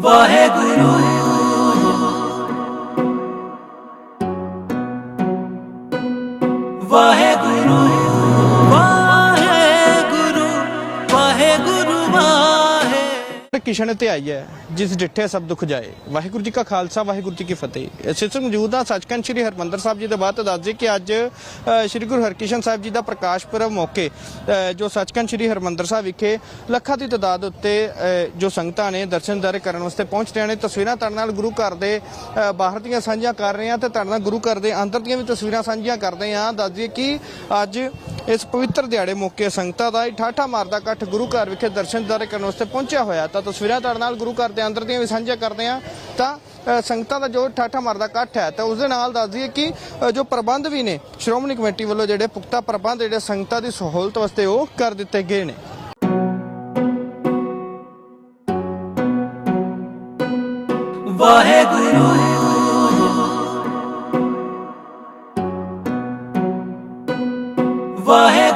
ਵਾਹਿਗੁਰੂ। ਵਾਹਿਗੁਰੂ। ਕਿਸ਼ਨ ਤੇ ਆਈ ਹੈ, ਜਿਸ ਡਿੱਠੇ ਸਭ ਦੁੱਖ ਜਾਏ। ਵਾਹਿਗੁਰੂ ਜੀ ਕਾ ਖਾਲਸਾ, ਵਾਹਿਗੁਰੂ ਜੀ ਕੀ ਫਤਿਹ। ਇਸੇ ਮੌਜੂਦ ਆ, ਸੱਚਖੰਡ ਸ੍ਰੀ ਹਰਮੰਦਰ ਸਾਹਿਬ ਜੀ ਦੇ ਬਾਅਦ ਦੱਸ ਦਈਏ ਕਿ ਅੱਜ ਸ੍ਰੀ ਗੁਰੂ ਹਰਕ੍ਰਿਸ਼ਨ ਸਾਹਿਬ ਜੀ ਦਾ ਪ੍ਰਕਾਸ਼ ਪੁਰਬ ਮੌਕੇ ਜੋ ਸੱਚਖੰਡ ਸ੍ਰੀ ਹਰਮੰਦਰ ਸਾਹਿਬ ਵਿਖੇ ਲੱਖਾਂ ਦੀ ਤਦਾਦ ਉੱਤੇ ਜੋ ਸੰਗਤਾਂ ਨੇ ਦਰਸ਼ਨ ਦਰ ਕਰਨ ਵਾਸਤੇ ਪਹੁੰਚ ਰਹੇ ਨੇ, ਤਸਵੀਰਾਂ ਤੁਹਾਡੇ ਨਾਲ ਗੁਰੂ ਘਰ ਦੇ ਬਾਹਰ ਦੀਆਂ ਸਾਂਝੀਆਂ ਕਰ ਰਹੇ ਹਾਂ ਤੇ ਤੁਹਾਡੇ ਨਾਲ ਗੁਰੂ ਘਰ ਦੇ ਅੰਦਰ ਦੀਆਂ ਵੀ ਤਸਵੀਰਾਂ ਸਾਂਝੀਆਂ ਕਰਦੇ ਹਾਂ। ਦੱਸ ਦਈਏ ਕਿ ਅੱਜ ਇਸ ਪਵਿੱਤਰ ਦਿਹਾੜੇ ਮੌਕੇ ਸੰਗਤਾਂ ਦਾ ਠਾਠਾ ਮਾਰਦਾ ਇਕੱਠ ਗੁਰੂ ਘਰ ਵਿਖੇ ਦਰਸ਼ਨ ਦਰ ਕਰਨ ਵਾਸਤੇ ਪਹੁੰਚਿਆ ਹੋਇਆ। ਤਾਂ ਤਸਵੀਰਾਂ ਤੁਹਾਡੇ ਨਾਲ ਗੁਰੂ ਘਰ ਦੇ ਅੰਦਰ ਦੀਆਂ ਵੀ ਸਾਂਝੀਆਂ ਕਰਦੇ ਹਾਂ। ਤਾਂ ਸੰਗਤਾਂ ਦਾ ਜੋ ਠਾਠਾ ਮਾਰਦਾ ਇਕੱਠ ਹੈ, ਤਾਂ ਉਸ ਦੇ ਨਾਲ ਦੱਸ ਦਈਏ ਕਿ ਜੋ ਪ੍ਰਬੰਧ ਵੀ ਨੇ, ਸ਼੍ਰੋਮਣੀ ਕਮੇਟੀ ਵੱਲੋਂ ਜਿਹੜੇ ਪੁਖਤਾ ਪ੍ਰਬੰਧ ਜਿਹੜੇ ਸੰਗਤਾਂ ਦੀ ਸਹੂਲਤ ਵਾਸਤੇ ਉਹ ਕਰ ਦਿੱਤੇ ਗਏ ਨੇ। ਵਾਹਿਗੁਰੂ। वाहे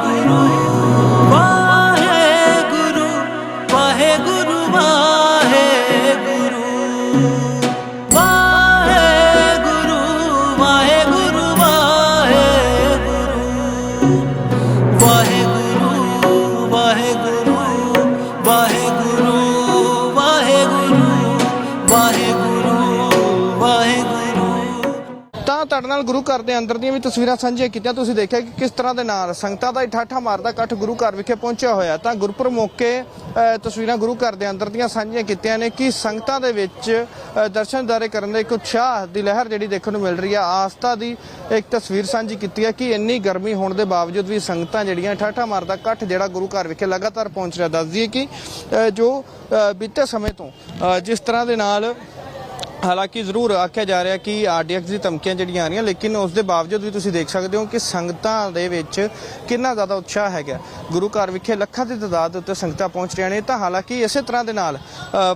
ਤੁਹਾਡੇ ਨਾਲ ਗੁਰੂ ਘਰ ਦੇ ਅੰਦਰ ਦੀਆਂ ਵੀ ਤਸਵੀਰਾਂ ਸਾਂਝੀਆਂ ਕੀਤੀਆਂ। ਤੁਸੀਂ ਦੇਖਿਆ ਕਿ ਕਿਸ ਤਰ੍ਹਾਂ ਦੇ ਨਾਲ ਸੰਗਤਾਂ ਦਾ ਇਹ ਮਾਰਦਾ ਇਕੱਠ ਗੁਰੂ ਘਰ ਵਿਖੇ ਪਹੁੰਚਿਆ ਹੋਇਆ। ਤਾਂ ਗੁਰਪੁਰਬ ਮੌਕੇ ਤਸਵੀਰਾਂ ਗੁਰੂ ਘਰ ਦੇ ਅੰਦਰ ਦੀਆਂ ਸਾਂਝੀਆਂ ਕੀਤੀਆਂ ਨੇ ਕਿ ਸੰਗਤਾਂ ਦੇ ਵਿੱਚ ਦਰਸ਼ਨ ਦਾਰੇ ਕਰਨ ਦਾ ਇੱਕ ਉਤਸ਼ਾਹ ਦੀ ਲਹਿਰ ਜਿਹੜੀ ਦੇਖਣ ਨੂੰ ਮਿਲ ਰਹੀ ਹੈ ਆਸਥਾ ਦੀ ਇੱਕ ਤਸਵੀਰ ਸਾਂਝੀ ਕੀਤੀ ਹੈ ਕਿ ਇੰਨੀ ਗਰਮੀ ਹੋਣ ਦੇ ਬਾਵਜੂਦ ਵੀ ਸੰਗਤਾਂ ਜਿਹੜੀਆਂ ਠਾਠਾ ਮਾਰਦਾ ਇਕੱਠ ਜਿਹੜਾ ਗੁਰੂ ਘਰ ਵਿਖੇ ਲਗਾਤਾਰ ਪਹੁੰਚ ਰਿਹਾ। ਦੱਸਦੀ ਦਈਏ ਕਿ ਜੋ ਅ, ਬੀਤੇ ਸਮੇਂ ਤੋਂ ਜਿਸ ਤਰ੍ਹਾਂ ਦੇ ਨਾਲ ਹਾਲਾਂਕਿ ਜ਼ਰੂਰ ਆਖਿਆ ਜਾ ਰਿਹਾ ਕਿ ਆਰਡੀਐਕਸ ਦੀ ਧਮਕੀਆਂ ਜਿਹੜੀਆਂ ਆ ਰਹੀਆਂ, ਲੇਕਿਨ ਉਸ ਦੇ ਬਾਵਜੂਦ ਵੀ ਤੁਸੀਂ ਦੇਖ ਸਕਦੇ ਹੋ ਕਿ ਸੰਗਤਾਂ ਦੇ ਵਿੱਚ ਕਿੰਨਾ ਜ਼ਿਆਦਾ ਉਤਸ਼ਾਹ ਹੈਗਾ। ਗੁਰੂ ਘਰ ਵਿਖੇ ਲੱਖਾਂ ਦੀ ਤਦਾਦ ਉੱਤੇ ਸੰਗਤਾਂ ਪਹੁੰਚ ਰਹੀਆਂ ਨੇ। ਤਾਂ ਹਾਲਾਂਕਿ ਇਸੇ ਤਰ੍ਹਾਂ ਦੇ ਨਾਲ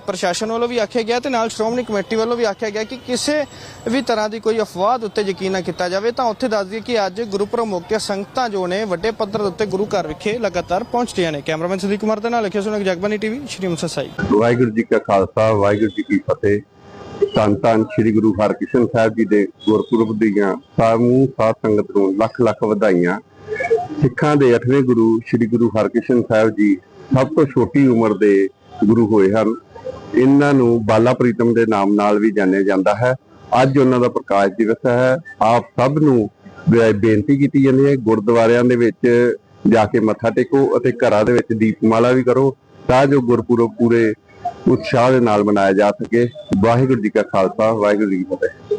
ਪ੍ਰਸ਼ਾਸਨ ਵੱਲੋਂ ਵੀ ਆਖਿਆ ਗਿਆ ਤੇ ਨਾਲ ਸ਼੍ਰੋਮਣੀ ਕਮੇਟੀ ਵੱਲੋਂ ਵੀ ਆਖਿਆ ਗਿਆ ਕਿ ਕਿਸੇ ਵੀ ਤਰ੍ਹਾਂ ਦੀ ਕੋਈ ਅਫਵਾਹ ਉੱਤੇ ਯਕੀਨ ਨਾ ਕੀਤਾ ਜਾਵੇ। ਤਾਂ ਉੱਥੇ ਦੱਸ ਦਈਏ ਕਿ ਅੱਜ ਗੁਰੂ ਗੁਰਪੁਰਬ ਮੌਕੇ ਸੰਗਤਾਂ ਜੋ ਨੇ ਵੱਡੇ ਪੱਧਰ ਦੇ ਉੱਤੇ ਗੁਰੂ ਘਰ ਵਿਖੇ ਲਗਾਤਾਰ ਪਹੁੰਚ ਰਹੀਆਂ ਨੇ। ਕੈਮਰਾਮੈਨ ਸੁਦੀਪ ਕੁਮਾਰ ਦੇ ਨਾਲ ਲਿਖਿਆ ਸੁਣਕ ਜਗਬਾਨੀ ਟੀਵੀ, ਸ਼੍ਰੀ ਮੁਕਤਸਰ ਸਾਹਿਬ। ਵਾਹਿਗੁਰੂ ਜੀ ਕਾ ਖਾਲਸਾ, ਵਾਹਿਗੁਰੂ ਜੀ ਕੀ ਫਤਿਹ। ਧੰਨ ਧੰਨ ਸ੍ਰੀ ਗੁਰੂ ਹਰਕ੍ਰਿਸ਼ਨ ਸਾਹਿਬ ਜੀ ਦੇ ਗੁਰਪੁਰਬ ਦੀਆਂ ਸਮੂਹ ਸਾਧ ਸੰਗਤ ਨੂੰ ਲੱਖ ਲੱਖ ਵਧਾਈਆਂ। ਸਿੱਖਾਂ ਦੇ 8ਵੇਂ ਗੁਰੂ ਸ੍ਰੀ ਗੁਰੂ ਹਰਕ੍ਰਿਸ਼ਨ ਸਾਹਿਬ ਜੀ ਸਭ ਤੋਂ ਛੋਟੀ ਉਮਰ ਦੇ ਗੁਰੂ ਹੋਏ ਹਨ। ਇਹਨਾਂ ਨੂੰ ਬਾਲਾ ਪ੍ਰੀਤਮ ਦੇ ਨਾਮ ਨਾਲ ਵੀ ਜਾਣਿਆ ਜਾਂਦਾ ਹੈ। ਅੱਜ ਉਹਨਾਂ ਦਾ ਪ੍ਰਕਾਸ਼ ਦਿਵਸ ਹੈ। ਆਪ ਸਭ ਨੂੰ ਬੇਨਤੀ ਕੀਤੀ ਜਾਂਦੀ ਹੈ, ਗੁਰਦੁਆਰਿਆਂ ਦੇ ਵਿੱਚ ਜਾ ਕੇ ਮੱਥਾ ਟੇਕੋ ਅਤੇ ਘਰਾਂ ਦੇ ਵਿੱਚ ਦੀਪਮਾਲਾ ਵੀ ਕਰੋ। ਤਾਂ ਜੋ ਗੁਰਪੁਰਬ ਪੂਰੇ ਉਤਸ਼ਾਹ ਦੇ ਨਾਲ ਮਨਾਇਆ ਜਾ ਸਕੇ। ਵਾਹਿਗੁਰੂ ਜੀ ਕਾ ਖਾਲਸਾ, ਵਾਹਿਗੁਰੂ ਜੀ ਕੀ ਫਤਿਹ।